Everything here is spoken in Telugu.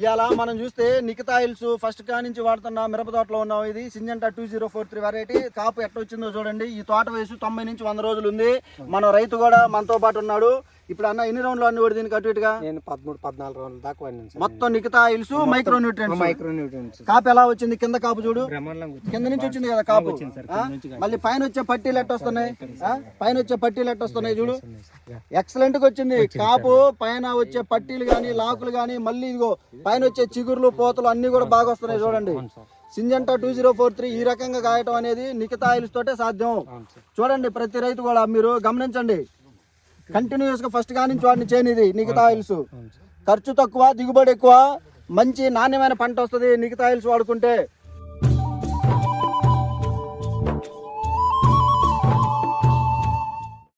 ఇవాళ మనం చూస్తే నికితాయిల్స్ ఫస్ట్ కా నుంచి వాడుతున్న మిరప తోటలో ఉన్నాం. ఇది Syngenta two zero four three variety కాపు ఎట్ట వచ్చిందో చూడండి. ఈ తోట వయసు తొంభై నుంచి వంద రోజులు ఉంది. మన రైతు కూడా మనతో పాటు ఉన్నాడు. ఇప్పుడు అన్న ఎన్ని రౌండ్లు అన్ని కూడా దీనికి అటు ఇటుగా? నేను పదమూడు పద్నాలుగు రోజుల దాకా వాడినాను మొత్తం Nikita oils micro nutrients micro nutrients కాపు ఎలా వచ్చింది? కింద కాపు చూడు. వచ్చింది. కింద నుంచి వచ్చింది కదా కాపు. సార్, ఆ? మళ్ళీ పైన వచ్చే పట్టీలు ఎట్ట వస్తున్నాయి? పైన వచ్చే పట్టీలు ఎట్ట వస్తున్నాయి చూడు. ఎక్సలెంట్గా వచ్చింది. కాపు పైన వచ్చే పట్టీలు గాని లాకులు గాని మళ్ళీ ఇదిగో పైన వచ్చే చిగుర్లు పోతలు అన్ని కూడా బాగా వస్తున్నాయి చూడండి. Syngenta two zero four three ఈ రకంగా కాయటం అనేది నికితా ఆయిల్స్ తోటే సాధ్యం. చూడండి ప్రతి రైతు కూడా మీరు గమనించండి. కంటిన్యూస్గా ఫస్ట్గా నుంచి వాడిని చేయని ఇది నికితా ఆయిల్స్ అవును సార్ ఖర్చు తక్కువ దిగుబడి ఎక్కువ మంచి నాణ్యమైన పంట వస్తుంది నికితా ఆయిల్స్ వాడుకుంటే.